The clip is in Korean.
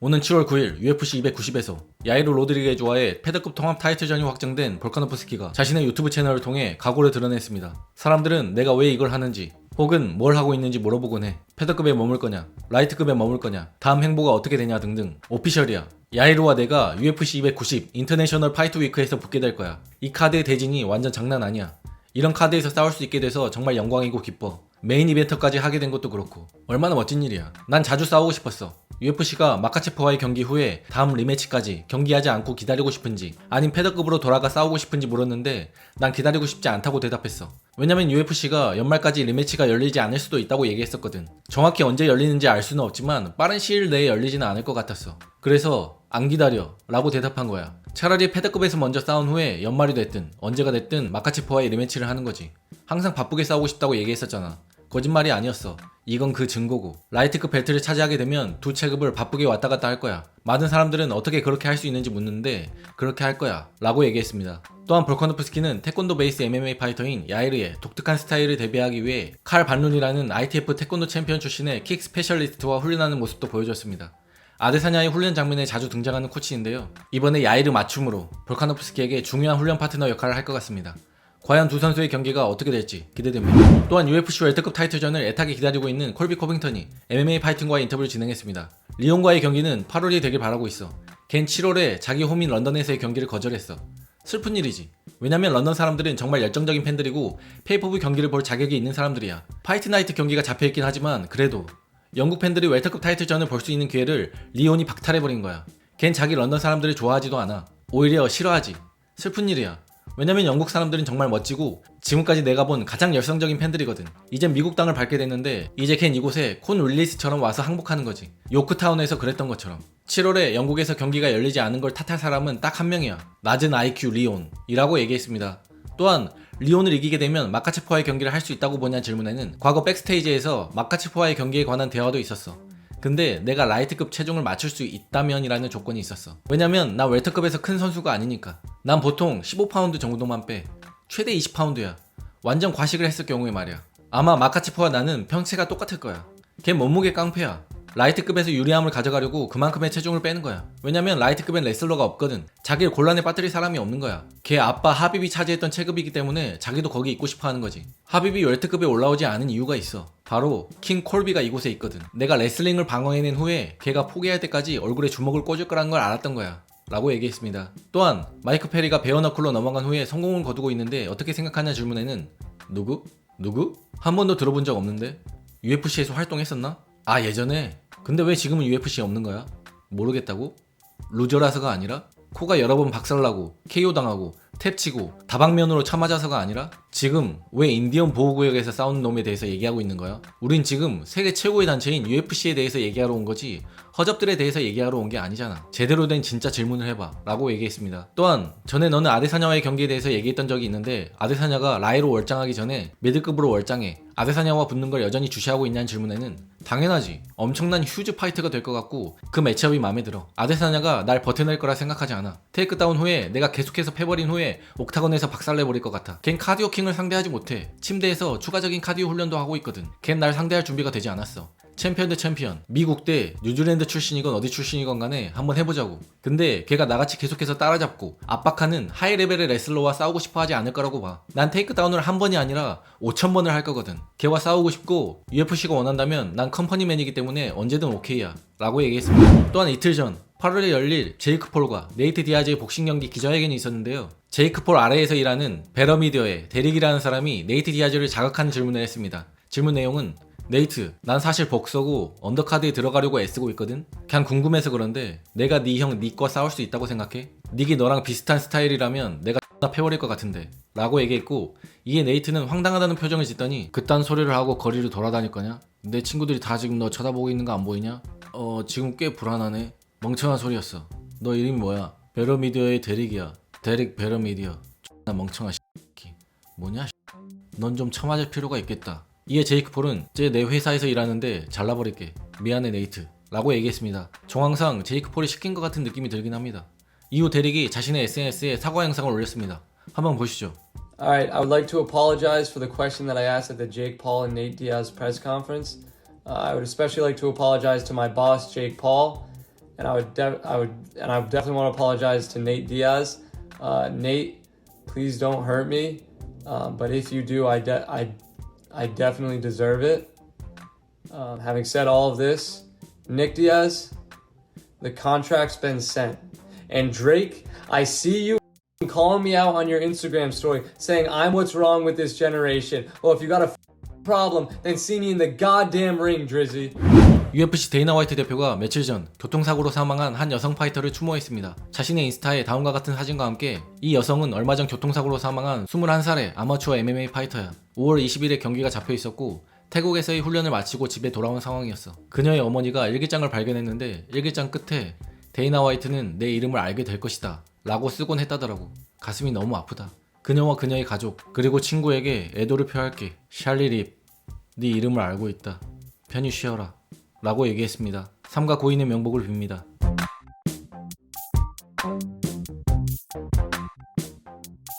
오는 7월 9일 UFC 290에서 야이로 로드리게즈와의 패드급 통합 타이틀전이 확정된 볼카노프스키가 자신의 유튜브 채널을 통해 각오를 드러냈습니다. 사람들은 내가 왜 이걸 하는지 혹은 뭘 하고 있는지 물어보곤 해. 패드급에 머물 거냐, 라이트급에 머물 거냐, 다음 행보가 어떻게 되냐 등등. 오피셜이야. 야이로와 내가 UFC 290 인터내셔널 파이트 위크에서 붙게 될 거야. 이 카드의 대진이 완전 장난 아니야. 이런 카드에서 싸울 수 있게 돼서 정말 영광이고 기뻐. 메인 이벤트까지 하게 된 것도 그렇고 얼마나 멋진 일이야. 난 자주 싸우고 싶었어. UFC가 마카체프와의 경기 후에 다음 리매치까지 경기하지 않고 기다리고 싶은지 아님 패더급으로 돌아가 싸우고 싶은지 물었는데 난 기다리고 싶지 않다고 대답했어. 왜냐면 UFC가 연말까지 리매치가 열리지 않을 수도 있다고 얘기했었거든. 정확히 언제 열리는지 알 수는 없지만 빠른 시일 내에 열리지는 않을 것 같았어. 그래서 안 기다려 라고 대답한 거야. 차라리 패드급에서 먼저 싸운 후에 연말이 됐든 언제가 됐든 마카체프와의 리매치를 하는 거지. 항상 바쁘게 싸우고 싶다고 얘기했었잖아. 거짓말이 아니었어. 이건 그 증거고. 라이트급 벨트를 차지하게 되면 두 체급을 바쁘게 왔다 갔다 할 거야. 많은 사람들은 어떻게 그렇게 할 수 있는지 묻는데 그렇게 할 거야. 라고 얘기했습니다. 또한 볼카노프스키는 태권도 베이스 MMA 파이터인 야이르의 독특한 스타일을 대비하기 위해 칼 반룬이라는 ITF 태권도 챔피언 출신의 킥 스페셜리스트와 훈련하는 모습도 보여줬습니다. 아데사냐의 훈련 장면에 자주 등장하는 코치인데요. 이번에 야이르 맞춤으로 볼카노프스키에게 중요한 훈련 파트너 역할을 할 것 같습니다. 과연 두 선수의 경기가 어떻게 될지 기대됩니다. 또한 UFC 웰터급 타이틀전을 애타게 기다리고 있는 콜비 코빙턴이 MMA 파이팅과의 인터뷰를 진행했습니다. 리온과의 경기는 8월이 되길 바라고 있어. 걘 7월에 자기 홈인 런던에서의 경기를 거절했어. 슬픈 일이지. 왜냐면 런던 사람들은 정말 열정적인 팬들이고 페이퍼브 경기를 볼 자격이 있는 사람들이야. 파이트 나이트 경기가 잡혀있긴 하지만 그래도 영국 팬들이 웰터급 타이틀전을 볼 수 있는 기회를 리온이 박탈해버린 거야. 걘 자기 런던 사람들을 좋아하지도 않아. 오히려 싫어하지. 슬픈 일이야. 왜냐면 영국 사람들은 정말 멋지고 지금까지 내가 본 가장 열성적인 팬들이거든. 이젠 미국 땅을 밟게 됐는데 이제 걘 이곳에 콘 윌리스처럼 와서 항복하는 거지. 요크타운에서 그랬던 것처럼. 7월에 영국에서 경기가 열리지 않은 걸 탓할 사람은 딱 한 명이야. 낮은 IQ 리온이라고 얘기했습니다. 또한 리온을 이기게 되면 마카체프와의 경기를 할 수 있다고 보냐 질문에는 과거 백스테이지에서 마카체프와의 경기에 관한 대화도 있었어. 근데 내가 라이트급 체중을 맞출 수 있다면이라는 조건이 있었어. 왜냐면 나 웰터급에서 큰 선수가 아니니까. 난 보통 15파운드 정도만 빼. 최대 20파운드야. 완전 과식을 했을 경우에 말이야. 아마 마카치프와 나는 평체가 똑같을 거야. 걔 몸무게 깡패야. 라이트급에서 유리함을 가져가려고 그만큼의 체중을 빼는 거야. 왜냐면 라이트급엔 레슬러가 없거든. 자기를 곤란에 빠뜨릴 사람이 없는 거야. 걔 아빠 하비비 차지했던 체급이기 때문에 자기도 거기 있고 싶어 하는 거지. 하비비 웰트급에 올라오지 않은 이유가 있어. 바로 킹 콜비가 이곳에 있거든. 내가 레슬링을 방어해낸 후에 걔가 포기할 때까지 얼굴에 주먹을 꽂을 거라는 걸 알았던 거야. 라고 얘기했습니다. 또한 마이크 페리가 베어너클로 넘어간 후에 성공을 거두고 있는데 어떻게 생각하냐 질문에는 누구? 누구? 한 번도 들어본 적 없는데? UFC에서 활동했었나? 아 예전에? 근데 왜 지금은 UFC에 없는 거야? 모르겠다고? 루저라서가 아니라? 코가 여러 번 박살나고 KO 당하고 탭치고 다방면으로 쳐맞아서가 아니라 지금 왜 인디언 보호구역에서 싸우는 놈에 대해서 얘기하고 있는 거야? 우린 지금 세계 최고의 단체인 UFC에 대해서 얘기하러 온 거지 허접들에 대해서 얘기하러 온 게 아니잖아. 제대로 된 진짜 질문을 해봐. 라고 얘기했습니다. 또한 전에 너는 아데사냐와의 경기에 대해서 얘기했던 적이 있는데 아데사냐가 라이로 월장하기 전에 미들급으로 월장해 아데사냐와 붙는 걸 여전히 주시하고 있냐는 질문에는 당연하지. 엄청난 휴즈 파이트가 될 것 같고 그 매치업이 마음에 들어. 아데사냐가 날 버텨낼 거라 생각하지 않아. 테이크다운 후에 내가 계속해서 패버린 후에 옥타곤에서 박살내버릴 것 같아. 걘 카디오 킹을 상대하지 못해. 침대에서 추가적인 카디오 훈련도 하고 있거든. 걘 날 상대할 준비가 되지 않았어. 챔피언 대 챔피언 미국 대 뉴질랜드 출신이건 어디 출신이건 간에 한번 해보자고 근데 걔가 나같이 계속해서 따라잡고 압박하는 하이 레벨의 레슬러와 싸우고 싶어 하지 않을 거라고 봐 난 테이크다운을 한 번이 아니라 5천 번을 할 거거든 걔와 싸우고 싶고 UFC가 원한다면 난 컴퍼니맨이기 때문에 언제든 오케이야 라고 얘기했습니다 또한 이틀 전 8월에 열릴 제이크 폴과 네이트 디아즈의 복싱 경기 기자회견이 있었는데요. 제이크 폴 아래에서 일하는 베러미디어의 데릭이라는 사람이 네이트 디아즈를 자극하는 질문을 했습니다. 질문 내용은 네이트, 난 사실 복서고 언더카드에 들어가려고 애쓰고 있거든? 그냥 궁금해서 그런데 내가 네 형 니과 싸울 수 있다고 생각해? 닉이 너랑 비슷한 스타일이라면 내가 나 패버릴 것 같은데 라고 얘기했고 이에 네이트는 황당하다는 표정을 짓더니 그딴 소리를 하고 거리를 돌아다닐 거냐? 내 친구들이 다 지금 너 쳐다보고 있는 거 안 보이냐? 어 지금 꽤 불안하네 멍청한 소리였어 너 이름이 뭐야? 베러미디어의 데릭이야 데릭 베러미디어 나 멍청한 새끼 뭐냐 넌 좀 처맞을 필요가 있겠다 이에 제이크 폴은 제 내 회사에서 일하는데 잘라버릴게. 미안해 네이트. 라고 얘기했습니다. 정황상 제이크 폴이 시킨 것 같은 느낌이 들긴 합니다. 이후 데릭이 자신의 SNS에 사과 영상을 올렸습니다. 한번 보시죠. All right, I would like to apologize for the question that I asked at the Jake Paul and Nate Diaz press conference. Uh, I would especially like to apologize to my boss, Jake Paul, and I would, de- I would, and I definitely want to apologize to Nate Diaz. Uh, Nate, please don't hurt me, um, but if you do, I, de- I, I definitely deserve it. Um, having said all of this, Nick Diaz, the contract's been sent, and Drake, I see you calling me out on your Instagram story saying I'm what's wrong with this generation. Well, if you got a problem, then see me in the goddamn ring, Drizzy. UFC 데이나 화이트 대표가 며칠 전 교통사고로 사망한 한 여성 파이터를 추모했습니다. 자신의 인스타에 다음과 같은 사진과 함께 이 여성은 얼마 전 교통사고로 사망한 21살의 아마추어 MMA 파이터야. 5월 20일에 경기가 잡혀 있었고 태국에서의 훈련을 마치고 집에 돌아온 상황이었어. 그녀의 어머니가 일기장을 발견했는데 일기장 끝에 데이나 화이트는 내 이름을 알게 될 것이다 라고 쓰곤 했다더라고. 가슴이 너무 아프다. 그녀와 그녀의 가족 그리고 친구에게 애도를 표할게. 샬리 립, 네 이름을 알고 있다. 편히 쉬어라. 라고 얘기했습니다. 삼가 고인의 명복을 빕니다.